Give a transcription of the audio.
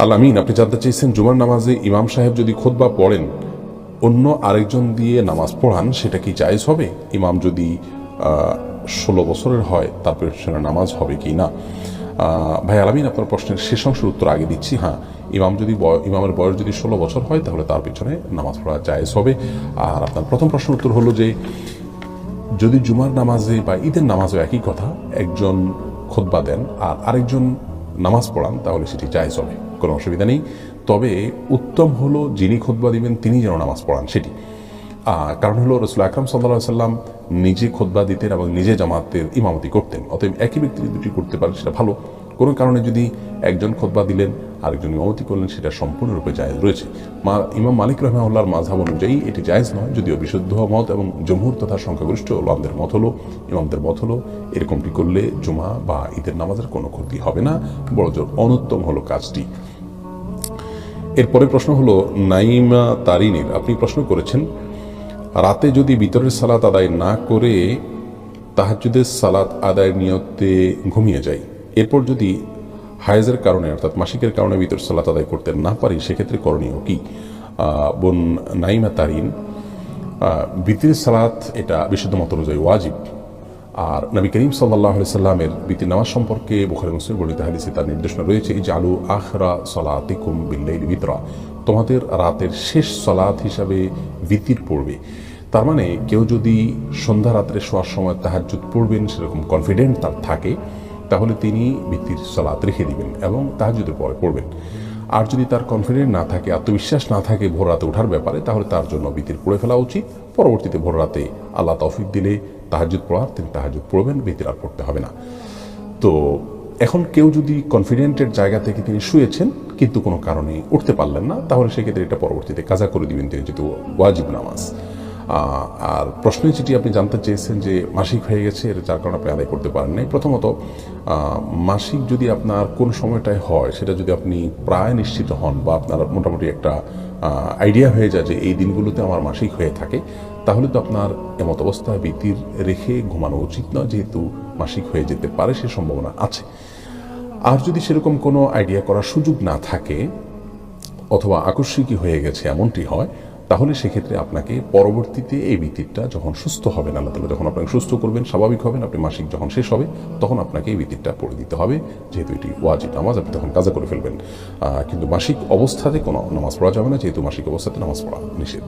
আলামিন আপনি জানতে চেয়েছেন জুমার নামাজে ইমাম সাহেব যদি খোদবা পড়েন, অন্য আরেকজন দিয়ে নামাজ পড়ান, সেটা কি জায়েজ হবে? ইমাম যদি ষোলো বছরের হয় তার পেছনে নামাজ হবে কি না? ভাই আলামিন আপনার প্রশ্নের শেষ অংশের উত্তর আগে দিচ্ছি। হ্যাঁ ইমাম যদি ইমামের বয়স যদি ষোলো বছর হয়, তাহলে তার পেছনে নামাজ পড়া জায়েজ হবে। আর আপনার প্রথম প্রশ্নের উত্তর হলো যে, যদি জুমার নামাজে বা ঈদের নামাজও একই কথা, একজন খোদবা দেন আর আরেকজন নামাজ পড়ান, তাহলে সেটি জায়েজ হবে। কোনো অসুবিধা নেই। তবে উত্তম হলো যিনি খোদবা দিবেন, তিনি যেন নামাজ পড়ান, সেটি। কারণ হলো রসুল আকরাম সাল্লাহ সাল্লাম নিজে খোদবা দিতেন এবং নিজে জামাতের ইমামতি করতেন। অতএব একই ব্যক্তি দুটি করতে পারেন সেটা ভালো। কোনো কারণে যদি একজন খোদবা দিলেন, আরেকজন ইমামতি করলেন, সেটা সম্পূর্ণরূপে জায়েজ রয়েছে। মা, ইমাম মালিক রহমাউল্লাহর মাঝহাব অনুযায়ী এটি জায়েজ নয়, যদিও বিশুদ্ধ মত এবং জমহুর তথা সংখ্যাগরিষ্ঠ ওলামদের মত হলো, ইমামদের মত হলো, এরকমটি করলে জুমা বা ঈদের নামাজের কোনো ক্ষতি হবে না বড়জোর অনুত্তম হলো কাজটি। এরপরে প্রশ্ন হলো, নাইমা তারিনীর আপনি প্রশ্ন করেছেন, রাতে যদি বিতরের সালাত আদায় না করে তাহাজুদের সালাত আদায়ের নিয়তে ঘুমিয়ে যাই, এরপর যদি হায়েজের কারণে, অর্থাৎ মাসিকের কারণে বিতর সালাত আদায় করতে না পারি, সেক্ষেত্রে করণীয় কি? বোন নাইমা তারিন বিতির সালাত এটা বিশুদ্ধ মত অনুযায়ী ওয়াজিব। আর নবী করিম সাল্লাহ সাল্লামের বিতির নামাজ সম্পর্কে বুখারি মুসলিম বর্ণিত হাদিসে তার নির্দেশনা রয়েছে যে আলু আখরা সলাতিকুম বিল্লাইল বিতরা তোমাদের রাতের শেষ সলাত হিসাবে বিতির পড়বে তার মানে কেউ যদি সন্ধ্যা রাত্রে শোয়ার সময় তাহাজ্জুদ পড়বেন, সেরকম কনফিডেন্ট তার থাকে, তাহলে তিনি ভিত্তির সালাত রেখে দিবেন এবং তাহাজুদের পরে পড়বেন। আর যদি তার কনফিডেন্ট না থাকে, আত্মবিশ্বাস না থাকে ভোর রাতে ওঠার ব্যাপারে, তাহলে তার জন্য বিতির পড়ে ফেলা উচিত। পরবর্তীতে ভোর রাতে আল্লাহ তৌফিক দিলে তাহাজুদ পড়ার, তিনি তাহাজুদ পড়বেন, বিতির আর পড়তে হবে না। তো এখন কেউ যদি কনফিডেন্টের জায়গা থেকে তিনি শুয়েছেন, কিন্তু কোনো কারণে উঠতে পারলেন না, তাহলে সেক্ষেত্রে এটা পরবর্তীতে কাজা করে দিবেন তিনি যেহেতু ওয়াজিব নামাজ। আর প্রশ্নে যেটি আপনি জানতে চেয়েছেন যে মাসিক হয়ে গেছে এর যার কারণে আপনি আদায় করতে পারেন নাই প্রথমত মাসিক যদি আপনার কোন সময়টায় হয়, সেটা যদি আপনি প্রায় নিশ্চিত হন বা আপনার মোটামুটি একটা আইডিয়া হয়ে যায় যে এই দিনগুলোতে আমার মাসিক হয়ে থাকে, তাহলে তো আপনার এমত অবস্থায় বিতির রেখে ঘুমানো উচিত নয়, যেহেতু মাসিক হয়ে যেতে পারে, সে সম্ভাবনা আছে। আর যদি সেরকম কোনো আইডিয়া করার সুযোগ না থাকে, অথবা আকস্মিকই হয়ে গেছে, এমনটি হয় তাহলে সেক্ষেত্রে আপনাকে পরবর্তীতে এই ভিত্তিটা যখন সুস্থ হবেন, আল্লাহ তালা যখন আপনাকে সুস্থ করবেন, স্বাভাবিক হবেন, আপনি মাসিক যখন শেষ হবে, তখন আপনাকে এই ভিত্তিটা পড়ে দিতে হবে। যেহেতু এটি ওয়াজিব নামাজ, আপনি তখন কাজা করে ফেলবেন। কিন্তু মাসিক অবস্থাতে কোনো নামাজ পড়া যাবে না, যেহেতু মাসিক অবস্থাতে নামাজ পড়া নিষেধ।